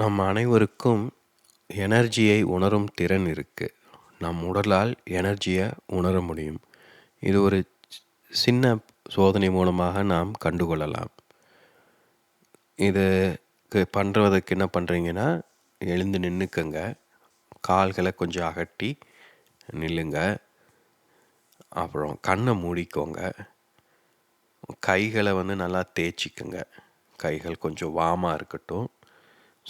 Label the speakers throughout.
Speaker 1: நம் அனைவருக்கும் எனர்ஜியை உணரும் திறன் இருக்குது நம் உடலால் எனர்ஜியை உணர முடியும் இது ஒரு சின்ன சோதனை மூலமாக நாம் கண்டுகொள்ளலாம் இது பண்ணுறதுக்கு என்ன பண்ணுறீங்கன்னா எழுந்து நின்றுக்குங்க கால்களை கொஞ்சம் அகட்டி நில்லுங்க அப்புறம் கண்ணை மூடிக்கோங்க கைகளை வந்து நல்லா தேய்ச்சிக்குங்க கைகள் கொஞ்சம் வாமாக இருக்கட்டும்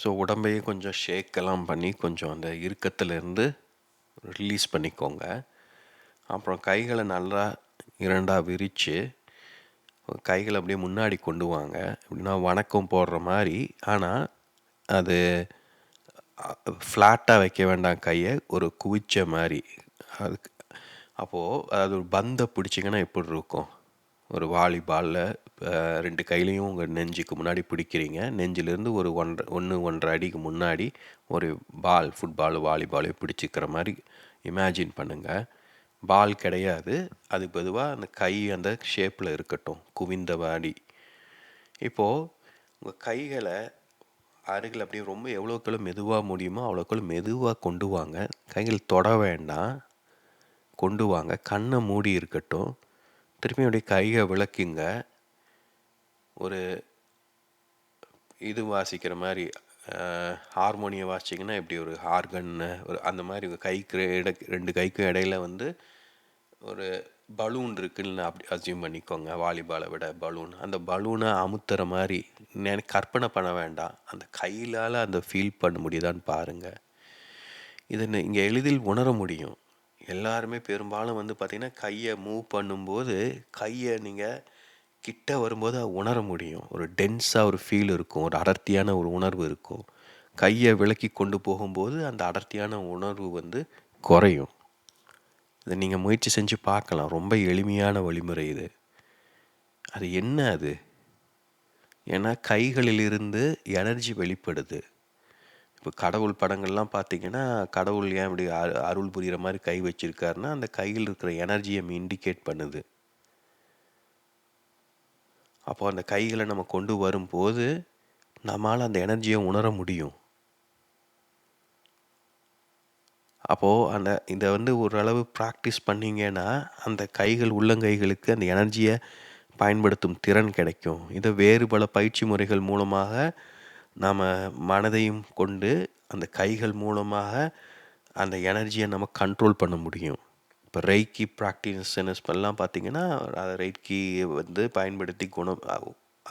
Speaker 1: ஸோ உடம்பையும் கொஞ்சம் ஷேக்கெல்லாம் பண்ணி கொஞ்சம் அந்த இறுக்கத்துலேருந்து ரிலீஸ் பண்ணிக்கோங்க அப்புறம் கைகளை நல்லா இரண்டாக விரித்து கைகளை அப்படியே முன்னாடி கொண்டு வாங்க அப்படின்னா வணக்கம் போடுற மாதிரி ஆனால் அது ஃப்ளாட்டாக வைக்க வேண்டாம் கையை ஒரு குவிச்ச மாதிரி அதுக்கு அப்போது அது ஒரு பந்தை பிடிச்சிங்கன்னா எப்படி இருக்கும் ஒரு வாலிபாலில் ரெண்டு கையிலையும் உங்கள் நெஞ்சுக்கு முன்னாடி பிடிக்கிறீங்க நெஞ்சிலேருந்து ஒரு ஒன்றரை ஒன்று ஒன்றரை அடிக்கு முன்னாடி ஒரு பால் ஃபுட்பால் வாலிபாலோ பிடிச்சிக்கிற மாதிரி இமேஜின் பண்ணுங்கள் பால் கிடையாது அது பொதுவாக அந்த கை அந்த ஷேப்பில் இருக்கட்டும் குவிந்த வாடி இப்போது உங்கள் கைகளை அருகில் அப்படியே ரொம்ப எவ்வளோக்குள்ள மெதுவாக முடியுமோ அவ்வளோக்குள்ள மெதுவாக கொண்டு வாங்க கைகள் தொட வேண்டாம் கொண்டு வாங்க கண்ணை மூடி இருக்கட்டும் திரும்பி அப்படியே கையை விளக்குங்க ஒரு இது வாசிக்கிற மாதிரி ஹார்மோனியம் வாசிச்சிங்கன்னா இப்படி ஒரு ஹார்கன்னு ஒரு அந்த மாதிரி கைக்கு இட ரெண்டு கைக்கும் இடையில வந்து ஒரு பலூன் இருக்குன்னு அப்படி அசியூம் பண்ணிக்கோங்க வாலிபாலை விட பலூன் அந்த பலூனை அமுத்துற மாதிரி எனக்கு கற்பனை பண்ண வேண்டாம் அந்த கையிலால் அந்த ஃபீல் பண்ண முடியுதான்னு பாருங்கள் இதை இங்கே எளிதில் உணர முடியும் எல்லாருமே பெரும்பாலும் வந்து பார்த்திங்கன்னா கையை மூவ் பண்ணும்போது கையை நீங்கள் கிட்ட வரும்போது உணர முடியும் ஒரு டென்ஸாக ஒரு ஃபீல் இருக்கும் ஒரு அடர்த்தியான ஒரு உணர்வு இருக்கும் கையை விலக்கி கொண்டு போகும்போது அந்த அடர்த்தியான உணர்வு வந்து குறையும் இதை நீங்கள் முயற்சி செஞ்சு பார்க்கலாம் ரொம்ப எளிமையான வழிமுறை இது அது என்ன அது ஏன்னா கைகளிலிருந்து எனர்ஜி வெளிப்படுது இப்போ கடவுள் படங்கள்லாம் பார்த்தீங்கன்னா கடவுள் ஏன் இப்படி அருள் புரிகிற மாதிரி கை வச்சிருக்காருன்னா அந்த கையில் இருக்கிற எனர்ஜியை இண்டிகேட் பண்ணுது அப்போ அந்த கைகளை நம்ம கொண்டு வரும்போது நம்மால் அந்த எனர்ஜியை உணர முடியும் அப்போது அந்த இதை வந்து ஓரளவு ப்ராக்டிஸ் பண்ணிங்கன்னா அந்த கைகள் உள்ளங்கைகளுக்கு அந்த எனர்ஜியை பயன்படுத்தும் திறன் கிடைக்கும் இதை வேறு பல பயிற்சி முறைகள் மூலமாக நாம் மனதையும் கொண்டு அந்த கைகள் மூலமாக அந்த எனர்ஜியை நம்ம கண்ட்ரோல் பண்ண முடியும் இப்போ ப்ராக்டிஸ் எல்லாம் பார்த்திங்கன்னா அதை ரைக்கி வந்து பயன்படுத்தி குணம்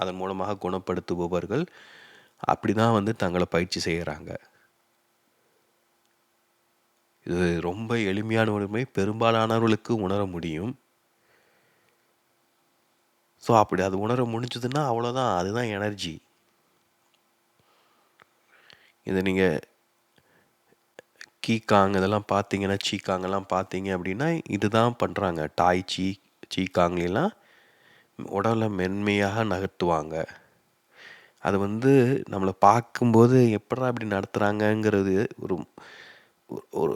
Speaker 1: அதன் மூலமாக குணப்படுத்துபவர்கள் அப்படி தான் வந்து தங்களை பயிற்சி செய்கிறாங்க இது ரொம்ப எளிமையான உரிமை பெரும்பாலானவர்களுக்கு உணர முடியும் ஸோ அப்படி அது உணர முடிஞ்சதுன்னா அவ்வளோதான் அதுதான் எனர்ஜி இதை நீங்கள் கீக்காங் இதெல்லாம் பார்த்தீங்கன்னா சீக்காங்கெல்லாம் பார்த்தீங்க அப்படின்னா இதுதான் பண்ணுறாங்க டாய் சீ சீக்காங்லாம் உடலை மென்மையாக நகர்த்துவாங்க அது வந்து நம்மளை பார்க்கும்போது எப்படா இப்படி நடத்துகிறாங்கங்கிறது ஒரு ஒரு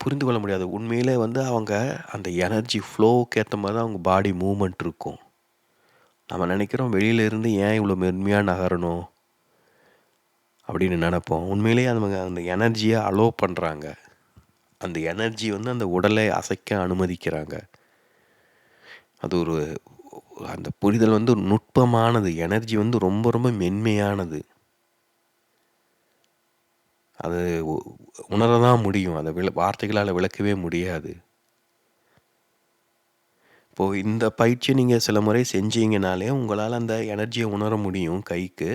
Speaker 1: புரிந்து கொள்ள முடியாது உண்மையிலே வந்து அவங்க அந்த எனர்ஜி ஃப்ளோவுக்கு ஏற்ற மாதிரி தான் அவங்க பாடி மூமெண்ட் இருக்கும் நம்ம நினைக்கிறோம் வெளியிலேருந்து ஏன் இவ்வளோ மென்மையாக நகரணும் அப்படின்னு நினப்போம் உண்மையிலேயே அவங்க அந்த எனர்ஜியை அலோவ் பண்ணுறாங்க அந்த எனர்ஜி வந்து அந்த உடலை அசைக்க அனுமதிக்கிறாங்க அது ஒரு அந்த புரிதல் வந்து நுட்பமானது எனர்ஜி வந்து ரொம்ப ரொம்ப மென்மையானது அது உணர தான் முடியும் அதை விள வார்த்தைகளால் விளக்கவே முடியாது இப்போது இந்த பயிற்சியை நீங்கள் சில முறை செஞ்சீங்கனாலே உங்களால் அந்த எனர்ஜியை உணர முடியும் கைக்கு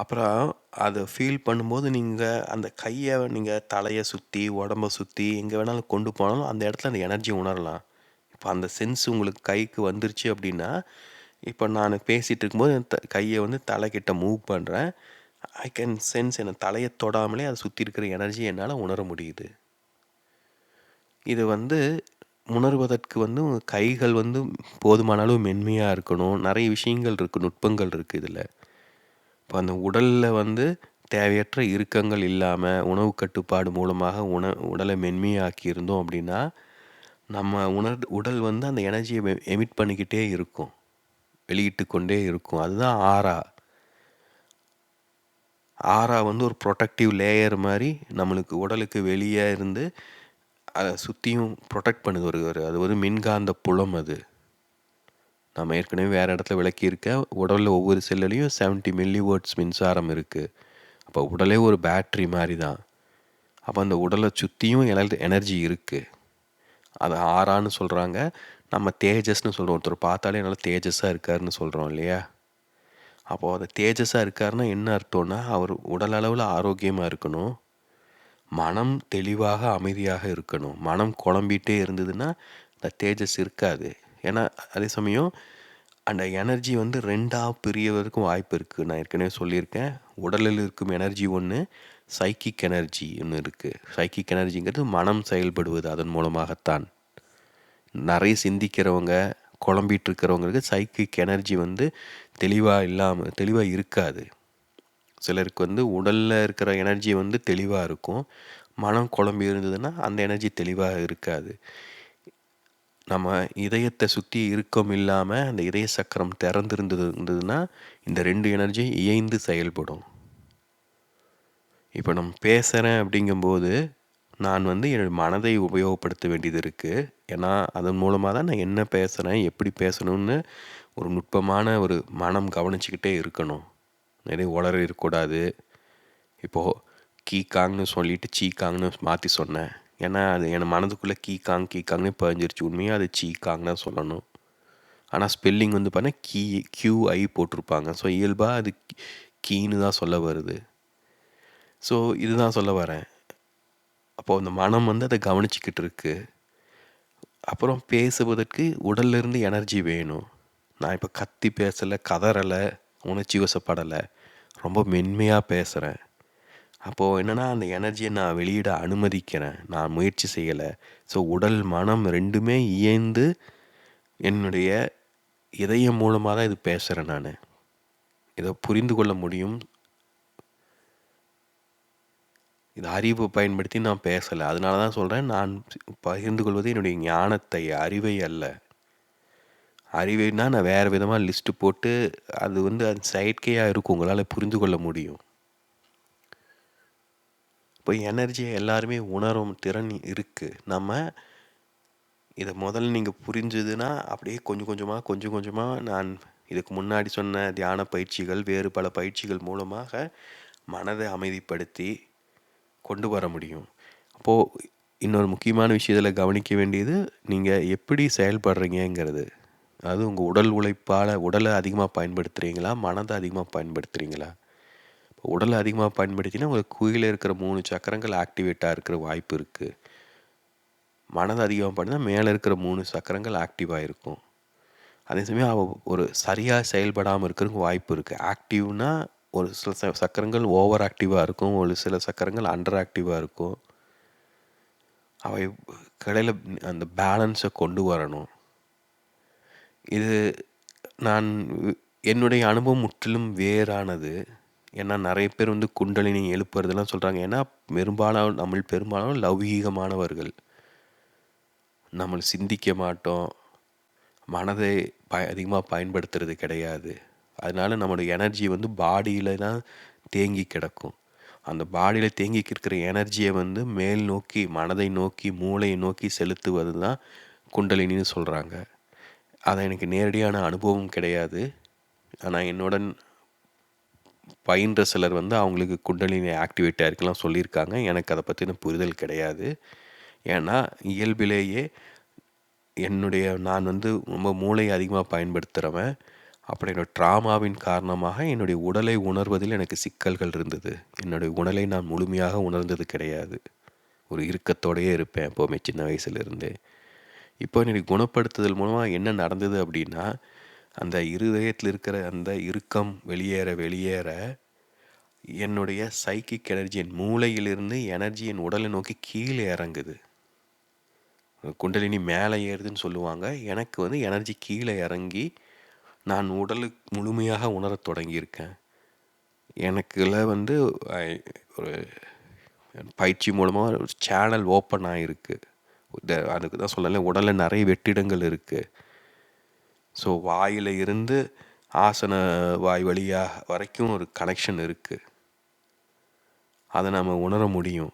Speaker 1: அப்புறம் அதை ஃபீல் பண்ணும்போது நீங்கள் அந்த கையை நீங்கள் தலையை சுற்றி உடம்ப சுற்றி எங்கே வேணாலும் கொண்டு போனாலும் அந்த இடத்துல அந்த எனர்ஜி உணரலாம் இப்போ அந்த சென்ஸ் உங்களுக்கு கைக்கு வந்துருச்சு அப்படின்னா இப்போ நான் பேசிகிட்டு இருக்கும்போது என் த கையை வந்து தலைக்கிட்ட மூவ் பண்ணுறேன் ஐ கேன் சென்ஸ் என்னை தலையை தொடாமலே அதை சுற்றி இருக்கிற எனர்ஜி என்னால் உணர முடியுது இது வந்து உணர்வதற்கு வந்து கைகள் வந்து போதுமான அளவு மென்மையாக இருக்கணும் நிறைய விஷயங்கள் இருக்குது நுட்பங்கள் இருக்குது இதில் இப்போ அந்த உடலில் வந்து தேவையற்ற இறுக்கங்கள் இல்லாமல் உணவு கட்டுப்பாடு மூலமாக உண உடலை மென்மையாக்கி இருந்தோம் அப்படின்னா நம்ம உணர் உடல் வந்து அந்த எனர்ஜியை எமிட் பண்ணிக்கிட்டே இருக்கும் வெளியிட்டு கொண்டே இருக்கும் அதுதான் ஆறா ஆறா வந்து ஒரு ப்ரொடக்டிவ் லேயர் மாதிரி நம்மளுக்கு உடலுக்கு வெளியே இருந்து அதை சுற்றியும் ப்ரொடெக்ட் பண்ணுது ஒரு அது ஒரு மின்காந்த புலம் அது நம்ம ஏற்கனவே வேறு இடத்துல விளக்கியிருக்க உடலில் ஒவ்வொரு செல்லுலேயும் செவன்ட்டி மில்லி வேர்ட்ஸ் மின்சாரம் இருக்குது அப்போ உடலே ஒரு பேட்ரி மாதிரி தான் அப்போ அந்த உடலை சுற்றியும் எனர்ஜி எனர்ஜி இருக்குது அது ஆறான்னு சொல்கிறாங்க நம்ம தேஜஸ்ன்னு சொல்கிறோம் ஒருத்தர் பார்த்தாலே நல்லா தேஜஸாக இருக்காருன்னு சொல்கிறோம் இல்லையா அப்போது அதை தேஜஸாக இருக்காருன்னா என்ன அர்த்தம்னா அவர் உடல் அளவில் ஆரோக்கியமாக இருக்கணும் மனம் தெளிவாக அமைதியாக இருக்கணும் மனம் குழம்பிகிட்டே இருந்ததுன்னா அந்த தேஜஸ் இருக்காது ஏன்னா அதே சமயம் அந்த எனர்ஜி வந்து ரெண்டாக பிரியவதற்கும் வாய்ப்பு இருக்குது நான் ஏற்கனவே சொல்லியிருக்கேன் உடலில் இருக்கும் எனர்ஜி ஒன்று சைக்கிக் எனர்ஜி ஒன்று இருக்குது சைக்கிக் எனர்ஜிங்கிறது மனம் செயல்படுவது அதன் மூலமாகத்தான் நிறைய சிந்திக்கிறவங்க குழம்பிகிட்ருக்கிறவங்களுக்கு சைக்கிக் எனர்ஜி வந்து தெளிவாக இல்லாமல் தெளிவாக இருக்காது சிலருக்கு வந்து உடலில் இருக்கிற எனர்ஜி வந்து தெளிவாக இருக்கும் மனம் குழம்பி இருந்ததுன்னா அந்த எனர்ஜி தெளிவாக இருக்காது நம்ம இதயத்தை சுற்றி இருக்கம் இல்லாமல் அந்த இதய சக்கரம் திறந்திருந்தது இருந்ததுன்னா இந்த ரெண்டு எனர்ஜி இயைந்து செயல்படும் இப்போ நம்ம பேசுகிறேன் அப்படிங்கும்போது நான் வந்து என்னுடைய மனதை உபயோகப்படுத்த வேண்டியது இருக்குது ஏன்னா அதன் மூலமாக தான் நான் என்ன பேசுகிறேன் எப்படி பேசணும்னு ஒரு நுட்பமான ஒரு மனம் கவனிச்சுக்கிட்டே இருக்கணும் நிறைய இருக்கக்கூடாது இப்போது கீ காங்னு சொல்லிட்டு சீ காங்னு மாற்றி சொன்னேன் ஏன்னா அது என் மனதுக்குள்ளே கீ காங் கீ காங்னே பதிஞ்சிருச்சு உண்மையாக அது சீ காங் தான் சொல்லணும் ஆனால் ஸ்பெல்லிங் வந்து பார்த்தா கீ ஐ போட்டிருப்பாங்க ஸோ இயல்பாக அது கீன்னு தான் சொல்ல வருது ஸோ இதுதான் சொல்ல வரேன் அப்போது அந்த மனம் வந்து அதை கவனிச்சிக்கிட்டு இருக்கு அப்புறம் பேசுவதற்கு உடல்லிருந்து எனர்ஜி வேணும் நான் இப்போ கத்தி பேசலை கதறலை உணர்ச்சி வசப்படலை ரொம்ப மென்மையாக பேசுகிறேன் அப்போது என்னென்னா அந்த எனர்ஜியை நான் வெளியிட அனுமதிக்கிறேன் நான் முயற்சி செய்யலை ஸோ உடல் மனம் ரெண்டுமே இயந்து என்னுடைய இதயம் மூலமாக தான் இது பேசுகிறேன் நான் இதை புரிந்து கொள்ள முடியும் இது அறிவை பயன்படுத்தி நான் பேசலை அதனால தான் சொல்கிறேன் நான் பகிர்ந்து கொள்வது என்னுடைய ஞானத்தை அறிவை அல்ல அறிவைனா நான் வேறு விதமாக லிஸ்ட்டு போட்டு அது வந்து அது செயற்கையாக இருக்கும் உங்களால் புரிந்து கொள்ள முடியும் இப்போ எனர்ஜியை எல்லாருமே உணரும் திறன் இருக்குது நம்ம இதை முதல்ல நீங்கள் புரிஞ்சுதுன்னா அப்படியே கொஞ்சம் கொஞ்சமாக கொஞ்சம் கொஞ்சமாக நான் இதுக்கு முன்னாடி சொன்ன தியான பயிற்சிகள் வேறு பல பயிற்சிகள் மூலமாக மனதை அமைதிப்படுத்தி கொண்டு வர முடியும் அப்போது இன்னொரு முக்கியமான விஷயத்தில் கவனிக்க வேண்டியது நீங்கள் எப்படி செயல்படுறீங்கங்கிறது அதாவது உங்கள் உடல் உழைப்பால் உடலை அதிகமாக பயன்படுத்துகிறீங்களா மனதை அதிகமாக பயன்படுத்துகிறீங்களா உடலை அதிகமாக பயன்படுத்தினா உங்களுக்கு குயில இருக்கிற மூணு சக்கரங்கள் ஆக்டிவேட்டாக இருக்கிற வாய்ப்பு இருக்குது மனதை அதிகமாக பண்ணினா மேலே இருக்கிற மூணு சக்கரங்கள் ஆக்டிவாக இருக்கும் அதே சமயம் அவள் ஒரு சரியாக செயல்படாமல் இருக்கிறதுக்கு வாய்ப்பு இருக்குது ஆக்டிவ்னா ஒரு சில ச சக்கரங்கள் ஓவர் ஆக்டிவாக இருக்கும் ஒரு சில சக்கரங்கள் அண்டர் ஆக்டிவாக இருக்கும் அவை கடையில் அந்த பேலன்ஸை கொண்டு வரணும் இது நான் என்னுடைய அனுபவம் முற்றிலும் வேறானது ஏன்னா நிறைய பேர் வந்து குண்டலினி எழுப்புறதெல்லாம் சொல்கிறாங்க ஏன்னா பெரும்பாலும் நம்ம பெரும்பாலும் லௌகீகமானவர்கள் நம்ம சிந்திக்க மாட்டோம் மனதை ப அதிகமாக பயன்படுத்துறது கிடையாது அதனால் நம்மளோட எனர்ஜி வந்து பாடியில் தான் தேங்கி கிடக்கும் அந்த பாடியில் தேங்கி இருக்கிற எனர்ஜியை வந்து மேல் நோக்கி மனதை நோக்கி மூளையை நோக்கி செலுத்துவது தான் குண்டலினின்னு சொல்கிறாங்க அதை எனக்கு நேரடியான அனுபவம் கிடையாது ஆனால் என்னுடன் பயின்ற சிலர் வந்து அவங்களுக்கு குண்டலினி ஆக்டிவேட் ஆகிருக்கலாம் சொல்லியிருக்காங்க எனக்கு அதை பற்றின புரிதல் கிடையாது ஏன்னா இயல்பிலேயே என்னுடைய நான் வந்து ரொம்ப மூளையை அதிகமாக பயன்படுத்துகிறவன் அப்புறம் என்னோடய ட்ராமாவின் காரணமாக என்னுடைய உடலை உணர்வதில் எனக்கு சிக்கல்கள் இருந்தது என்னுடைய உடலை நான் முழுமையாக உணர்ந்தது கிடையாது ஒரு இறுக்கத்தோடையே இருப்பேன் எப்போவுமே சின்ன வயசுலேருந்தே இப்போ என்னுடைய குணப்படுத்துதல் மூலமாக என்ன நடந்தது அப்படின்னா அந்த இருதயத்தில் இருக்கிற அந்த இறுக்கம் வெளியேற வெளியேற என்னுடைய சைக்கிக் எனர்ஜியின் மூளையிலிருந்து எனர்ஜி என் உடலை நோக்கி கீழே இறங்குது குண்டலினி மேலே ஏறுதுன்னு சொல்லுவாங்க எனக்கு வந்து எனர்ஜி கீழே இறங்கி நான் உடலுக்கு முழுமையாக உணரத் தொடங்கியிருக்கேன் எனக்குள்ள வந்து ஒரு பயிற்சி மூலமாக ஒரு சேனல் ஓப்பன் ஆகிருக்கு அதுக்கு தான் சொல்லலை உடலில் நிறைய வெற்றிடங்கள் இருக்குது ஸோ வாயில் இருந்து ஆசன வாய் வழியாக வரைக்கும் ஒரு கனெக்ஷன் இருக்குது அதை நாம் உணர முடியும்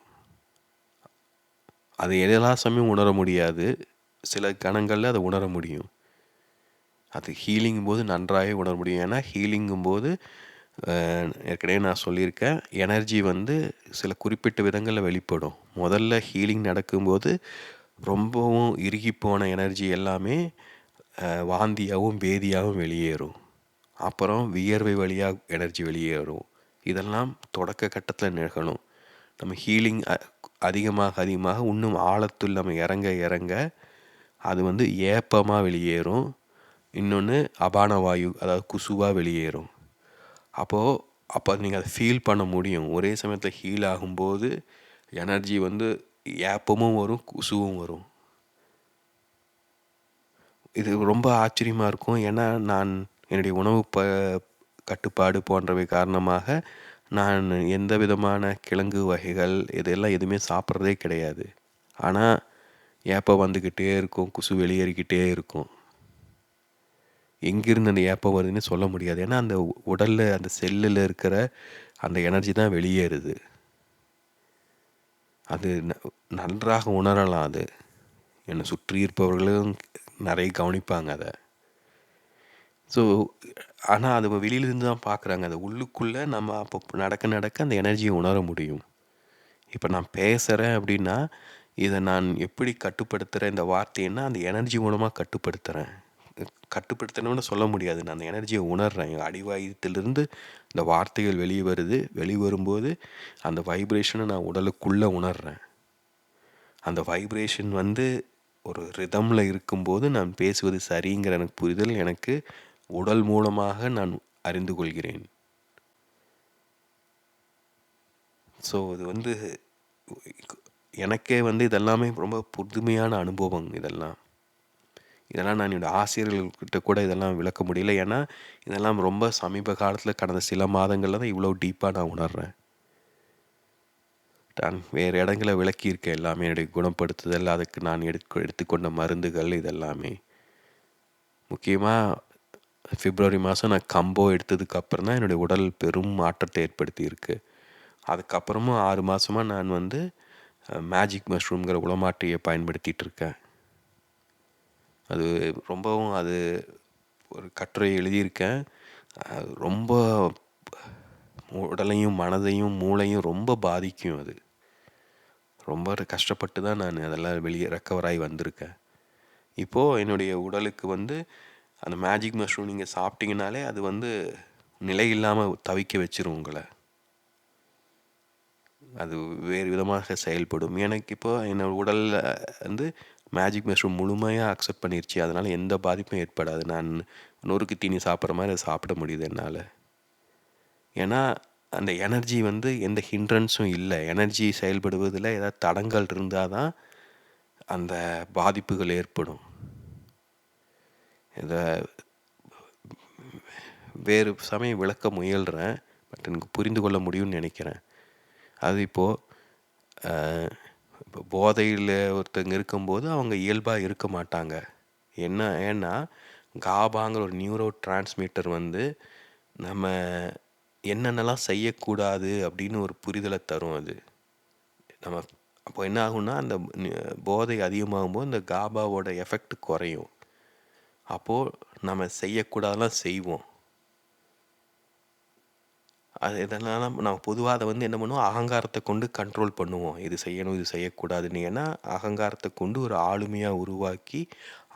Speaker 1: அது எல்லா சமயம் உணர முடியாது சில கணங்களில் அதை உணர முடியும் அது ஹீலிங்கும் போது நன்றாக உணர முடியும் ஏன்னா ஹீலிங்கும் போது ஏற்கனவே நான் சொல்லியிருக்கேன் எனர்ஜி வந்து சில குறிப்பிட்ட விதங்களில் வெளிப்படும் முதல்ல ஹீலிங் நடக்கும்போது ரொம்பவும் இறுகி போன எனர்ஜி எல்லாமே வாந்தியாகவும் பேதியாகவும் வெளியேறும் அப்புறம் வியர்வை வழியாக எனர்ஜி வெளியேறும் இதெல்லாம் தொடக்க கட்டத்தில் நிகழும் நம்ம ஹீலிங் அதிகமாக அதிகமாக இன்னும் ஆழத்தில் நம்ம இறங்க இறங்க அது வந்து ஏப்பமாக வெளியேறும் இன்னொன்று அபான வாயு அதாவது குசுவாக வெளியேறும் அப்போது அப்போ நீங்கள் அதை ஃபீல் பண்ண முடியும் ஒரே சமயத்தில் ஹீல் ஆகும்போது எனர்ஜி வந்து ஏப்பமும் வரும் குசுவும் வரும் இது ரொம்ப ஆச்சரியமாக இருக்கும் ஏன்னா நான் என்னுடைய உணவு ப கட்டுப்பாடு போன்றவை காரணமாக நான் எந்த விதமான கிழங்கு வகைகள் இதெல்லாம் எதுவுமே சாப்பிட்றதே கிடையாது ஆனால் ஏப்பை வந்துக்கிட்டே இருக்கும் குசு வெளியேறிக்கிட்டே இருக்கும் எங்கிருந்து அந்த ஏப்பம் வருதுன்னு சொல்ல முடியாது ஏன்னா அந்த உடலில் அந்த செல்லில் இருக்கிற அந்த எனர்ஜி தான் வெளியேறுது அது நன்றாக உணரலாம் அது என்னை சுற்றி இருப்பவர்களும் நிறைய கவனிப்பாங்க அதை ஸோ ஆனால் அது வெளியிலேருந்து தான் பார்க்குறாங்க அதை உள்ளுக்குள்ளே நம்ம அப்போ நடக்க நடக்க அந்த எனர்ஜியை உணர முடியும் இப்போ நான் பேசுகிறேன் அப்படின்னா இதை நான் எப்படி கட்டுப்படுத்துகிறேன் இந்த வார்த்தைன்னா அந்த எனர்ஜி மூலமாக கட்டுப்படுத்துகிறேன் கட்டுப்படுத்தணும்னு சொல்ல முடியாது நான் அந்த எனர்ஜியை உணர்கிறேன் எங்கள் அடிவாயத்திலிருந்து இந்த வார்த்தைகள் வெளியே வருது வரும்போது அந்த வைப்ரேஷனை நான் உடலுக்குள்ளே உணர்கிறேன் அந்த வைப்ரேஷன் வந்து ஒரு ரிதமில் இருக்கும்போது நான் பேசுவது சரிங்கிற எனக்கு புரிதல் எனக்கு உடல் மூலமாக நான் அறிந்து கொள்கிறேன் ஸோ இது வந்து எனக்கே வந்து இதெல்லாமே ரொம்ப புதுமையான அனுபவம் இதெல்லாம் இதெல்லாம் நான் என்னோடய ஆசிரியர்கள்கிட்ட கூட இதெல்லாம் விளக்க முடியல ஏன்னா இதெல்லாம் ரொம்ப சமீப காலத்தில் கடந்த சில மாதங்களில் தான் இவ்வளோ டீப்பாக நான் உணர்கிறேன் நான் வேறு இடங்களை விளக்கியிருக்க எல்லாமே என்னுடைய குணப்படுத்துதல் அதுக்கு நான் எடுக்க எடுத்துக்கொண்ட மருந்துகள் இதெல்லாமே முக்கியமாக பிப்ரவரி மாதம் நான் கம்போ எடுத்ததுக்கப்புறம் தான் என்னுடைய உடல் பெரும் மாற்றத்தை ஏற்படுத்தியிருக்கு அதுக்கப்புறமும் ஆறு மாதமாக நான் வந்து மேஜிக் மஷ்ரூம்ங்கிற உளமாட்டியை பயன்படுத்திகிட்டு இருக்கேன் அது ரொம்பவும் அது ஒரு கட்டுரை எழுதியிருக்கேன் ரொம்ப உடலையும் மனதையும் மூளையும் ரொம்ப பாதிக்கும் அது ரொம்ப கஷ்டப்பட்டு தான் நான் அதெல்லாம் வெளியே ரெக்கவராகி வந்திருக்கேன் இப்போது என்னுடைய உடலுக்கு வந்து அந்த மேஜிக் மஷ்ரூம் நீங்கள் சாப்பிட்டீங்கனாலே அது வந்து நிலை இல்லாமல் தவிக்க வச்சிரும் உங்களை அது வேறு விதமாக செயல்படும் எனக்கு இப்போ என்னோடய உடலில் வந்து மேஜிக் மஷ்ரூம் முழுமையாக அக்செப்ட் பண்ணிருச்சு அதனால் எந்த பாதிப்பும் ஏற்படாது நான் நொறுக்கு தீனி சாப்பிட்ற மாதிரி அதை சாப்பிட முடியுது என்னால் ஏன்னா அந்த எனர்ஜி வந்து எந்த ஹிண்ட்ரன்ஸும் இல்லை எனர்ஜி செயல்படுவதில் ஏதாவது தடங்கள் இருந்தால் தான் அந்த பாதிப்புகள் ஏற்படும் இதை வேறு சமயம் விளக்க முயல்கிறேன் பட் எனக்கு புரிந்து கொள்ள முடியும்னு நினைக்கிறேன் அது இப்போது இப்போ போதையில் ஒருத்தங்க இருக்கும்போது அவங்க இயல்பாக இருக்க மாட்டாங்க என்ன ஏன்னா காபாங்கிற ஒரு நியூரோ டிரான்ஸ்மீட்டர் வந்து நம்ம என்னென்னலாம் செய்யக்கூடாது அப்படின்னு ஒரு புரிதலை தரும் அது நம்ம அப்போ என்ன ஆகும்னா அந்த போதை அதிகமாகும்போது இந்த காபாவோட எஃபெக்ட் குறையும் அப்போது நம்ம செய்யக்கூடாதெல்லாம் செய்வோம் அது இதெல்லாம் நம்ம பொதுவாக அதை வந்து என்ன பண்ணுவோம் அகங்காரத்தை கொண்டு கண்ட்ரோல் பண்ணுவோம் இது செய்யணும் இது செய்யக்கூடாதுன்னு ஏன்னா அகங்காரத்தை கொண்டு ஒரு ஆளுமையாக உருவாக்கி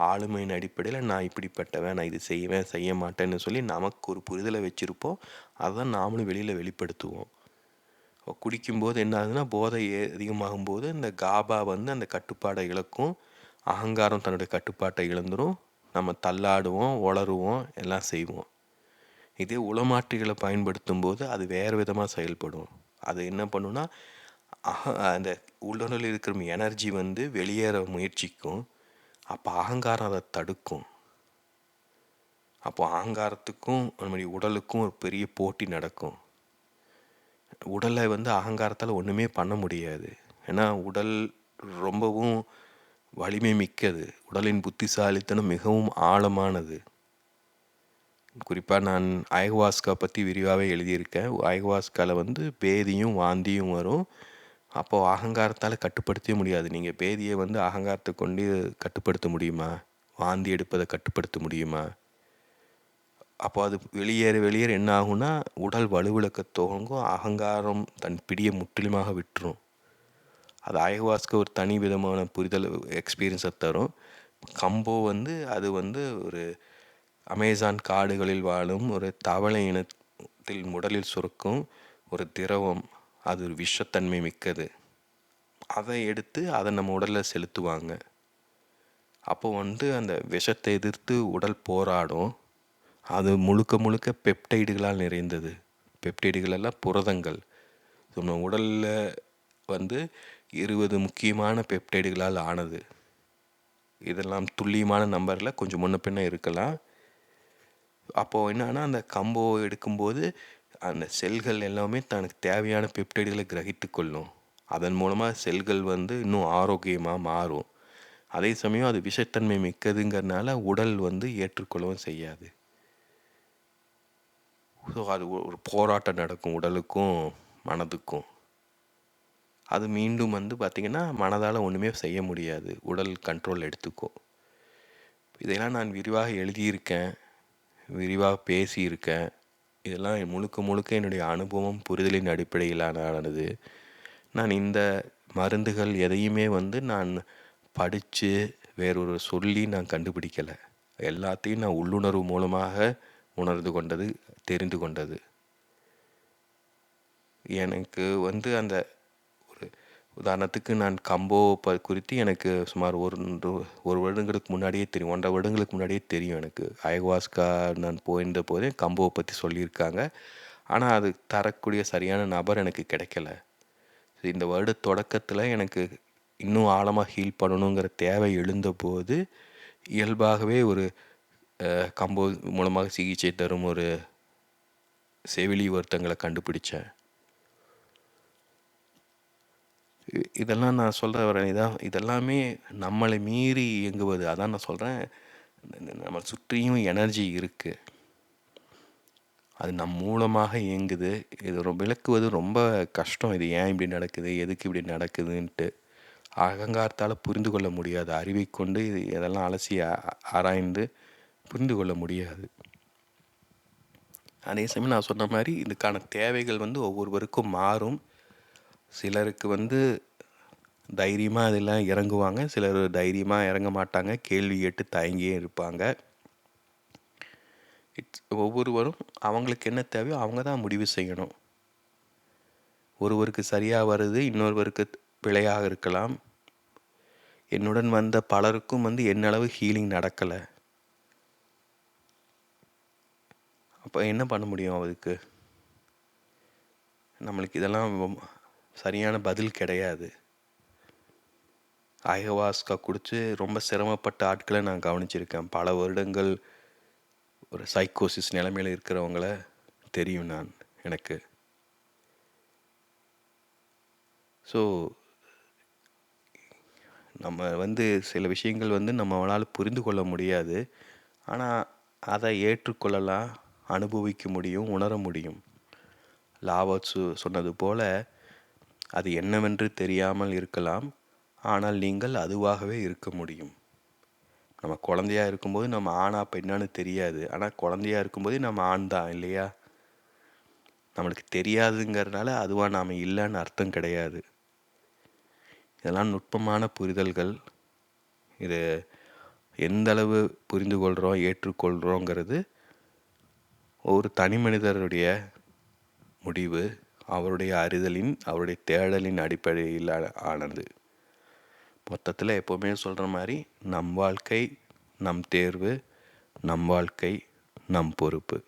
Speaker 1: ஆளுமையின் அடிப்படையில் நான் இப்படிப்பட்டவன் நான் இது செய்வேன் செய்ய மாட்டேன்னு சொல்லி நமக்கு ஒரு புரிதலை வச்சுருப்போம் அதுதான் நாமளும் வெளியில் வெளிப்படுத்துவோம் குடிக்கும்போது என்ன ஆகுதுன்னா போதை அதிகமாகும் போது இந்த காபா வந்து அந்த கட்டுப்பாடை இழக்கும் அகங்காரம் தன்னுடைய கட்டுப்பாட்டை இழந்துடும் நம்ம தள்ளாடுவோம் உளருவோம் எல்லாம் செய்வோம் இதே உளமாற்றிகளை பயன்படுத்தும் போது அது வேறு விதமாக செயல்படும் அது என்ன பண்ணுன்னா அக அந்த உடலில் இருக்கிற எனர்ஜி வந்து வெளியேற முயற்சிக்கும் அப்போ அகங்காரம் அதை தடுக்கும் அப்போ அகங்காரத்துக்கும் நம்முடைய உடலுக்கும் ஒரு பெரிய போட்டி நடக்கும் உடலை வந்து அகங்காரத்தால் ஒன்றுமே பண்ண முடியாது ஏன்னா உடல் ரொம்பவும் வலிமை மிக்கது உடலின் புத்திசாலித்தனம் மிகவும் ஆழமானது குறிப்பாக நான் அயகுவாஸ்கா பற்றி விரிவாகவே எழுதியிருக்கேன் அயகுவாஸ்காவில் வந்து பேதியும் வாந்தியும் வரும் அப்போது அகங்காரத்தால் கட்டுப்படுத்தவே முடியாது நீங்கள் பேதியை வந்து அகங்காரத்தை கொண்டு கட்டுப்படுத்த முடியுமா வாந்தி எடுப்பதை கட்டுப்படுத்த முடியுமா அப்போ அது வெளியேற வெளியேற என்ன ஆகும்னா உடல் வலுவிளக்க துவங்கும் அகங்காரம் தன் பிடியை முற்றிலுமாக விட்டுரும் அது அயகவாஸ்க்கு ஒரு தனி விதமான புரிதல் எக்ஸ்பீரியன்ஸை தரும் கம்போ வந்து அது வந்து ஒரு அமேசான் காடுகளில் வாழும் ஒரு தவளை இனத்தில் உடலில் சுருக்கும் ஒரு திரவம் அது ஒரு விஷத்தன்மை மிக்கது அதை எடுத்து அதை நம்ம உடலில் செலுத்துவாங்க அப்போ வந்து அந்த விஷத்தை எதிர்த்து உடல் போராடும் அது முழுக்க முழுக்க பெப்டைடுகளால் நிறைந்தது பெப்டைடுகளெல்லாம் புரதங்கள் நம்ம உடலில் வந்து இருபது முக்கியமான பெப்டைடுகளால் ஆனது இதெல்லாம் துல்லியமான நம்பரில் கொஞ்சம் முன்ன பின்ன இருக்கலாம் அப்போது என்னன்னா அந்த கம்போ எடுக்கும்போது அந்த செல்கள் எல்லாமே தனக்கு தேவையான பெப்டைடுகளை கிரகித்து கொள்ளும் அதன் மூலமாக செல்கள் வந்து இன்னும் ஆரோக்கியமாக மாறும் அதே சமயம் அது விஷத்தன்மை மிக்கதுங்கிறனால உடல் வந்து ஏற்றுக்கொள்ளவும் செய்யாது ஸோ அது ஒரு போராட்டம் நடக்கும் உடலுக்கும் மனதுக்கும் அது மீண்டும் வந்து பார்த்திங்கன்னா மனதால் ஒன்றுமே செய்ய முடியாது உடல் கண்ட்ரோல் எடுத்துக்கும் இதையெல்லாம் நான் விரிவாக எழுதியிருக்கேன் விரிவாக பேசியிருக்கேன் இதெல்லாம் முழுக்க முழுக்க என்னுடைய அனுபவம் புரிதலின் அடிப்படையிலானது நான் இந்த மருந்துகள் எதையுமே வந்து நான் படித்து வேறொரு சொல்லி நான் கண்டுபிடிக்கலை எல்லாத்தையும் நான் உள்ளுணர்வு மூலமாக உணர்ந்து கொண்டது தெரிந்து கொண்டது எனக்கு வந்து அந்த உதாரணத்துக்கு நான் கம்போ ப குறித்து எனக்கு சுமார் ஒரு ஒரு வருடங்களுக்கு முன்னாடியே தெரியும் ஒன்றரை வருடங்களுக்கு முன்னாடியே தெரியும் எனக்கு அயகுவாஸ்கா நான் போயிருந்த போதே கம்போவை பற்றி சொல்லியிருக்காங்க ஆனால் அது தரக்கூடிய சரியான நபர் எனக்கு கிடைக்கல இந்த வருட தொடக்கத்தில் எனக்கு இன்னும் ஆழமாக ஹீல் பண்ணணுங்கிற தேவை எழுந்தபோது இயல்பாகவே ஒரு கம்போ மூலமாக சிகிச்சை தரும் ஒரு செவிலி ஒருத்தங்களை கண்டுபிடிச்சேன் இதெல்லாம் நான் சொல்கிற வர இதான் இதெல்லாமே நம்மளை மீறி இயங்குவது அதான் நான் சொல்கிறேன் நம்ம சுற்றியும் எனர்ஜி இருக்குது அது நம் மூலமாக இயங்குது இது விளக்குவது ரொம்ப கஷ்டம் இது ஏன் இப்படி நடக்குது எதுக்கு இப்படி நடக்குதுன்ட்டு அகங்காரத்தால் புரிந்து கொள்ள முடியாது அறிவை கொண்டு இது இதெல்லாம் அலசி ஆராய்ந்து புரிந்து கொள்ள முடியாது அதே சமயம் நான் சொன்ன மாதிரி இதுக்கான தேவைகள் வந்து ஒவ்வொருவருக்கும் மாறும் சிலருக்கு வந்து தைரியமாக அதெல்லாம் இறங்குவாங்க சிலர் தைரியமாக இறங்க மாட்டாங்க கேள்வி கேட்டு தயங்கியே இருப்பாங்க இட்ஸ் ஒவ்வொருவரும் அவங்களுக்கு என்ன தேவையோ அவங்க தான் முடிவு செய்யணும் ஒருவருக்கு சரியாக வருது இன்னொருவருக்கு பிழையாக இருக்கலாம் என்னுடன் வந்த பலருக்கும் வந்து என்னளவு ஹீலிங் நடக்கலை அப்போ என்ன பண்ண முடியும் அதுக்கு நம்மளுக்கு இதெல்லாம் சரியான பதில் கிடையாது அயகவாஸ்கா குடித்து ரொம்ப சிரமப்பட்ட ஆட்களை நான் கவனிச்சிருக்கேன் பல வருடங்கள் ஒரு சைக்கோசிஸ் நிலைமையில் இருக்கிறவங்கள தெரியும் நான் எனக்கு ஸோ நம்ம வந்து சில விஷயங்கள் வந்து நம்மளால் புரிந்து கொள்ள முடியாது ஆனால் அதை ஏற்றுக்கொள்ளலாம் அனுபவிக்க முடியும் உணர முடியும் லாவோட்ஸு சொன்னது போல் அது என்னவென்று தெரியாமல் இருக்கலாம் ஆனால் நீங்கள் அதுவாகவே இருக்க முடியும் நம்ம குழந்தையா இருக்கும்போது நம்ம ஆணா பெண்ணான்னு தெரியாது ஆனால் குழந்தையா இருக்கும்போது நம்ம ஆண் தான் இல்லையா நம்மளுக்கு தெரியாதுங்கிறதுனால அதுவாக நாம் இல்லைன்னு அர்த்தம் கிடையாது இதெல்லாம் நுட்பமான புரிதல்கள் இது எந்த அளவு புரிந்து கொள்கிறோம் ஏற்றுக்கொள்கிறோங்கிறது ஒரு தனி மனிதருடைய முடிவு அவருடைய அறிதலின் அவருடைய தேடலின் அடிப்படையில் ஆனது மொத்தத்தில் எப்போவுமே சொல்கிற மாதிரி நம் வாழ்க்கை நம் தேர்வு நம் வாழ்க்கை நம் பொறுப்பு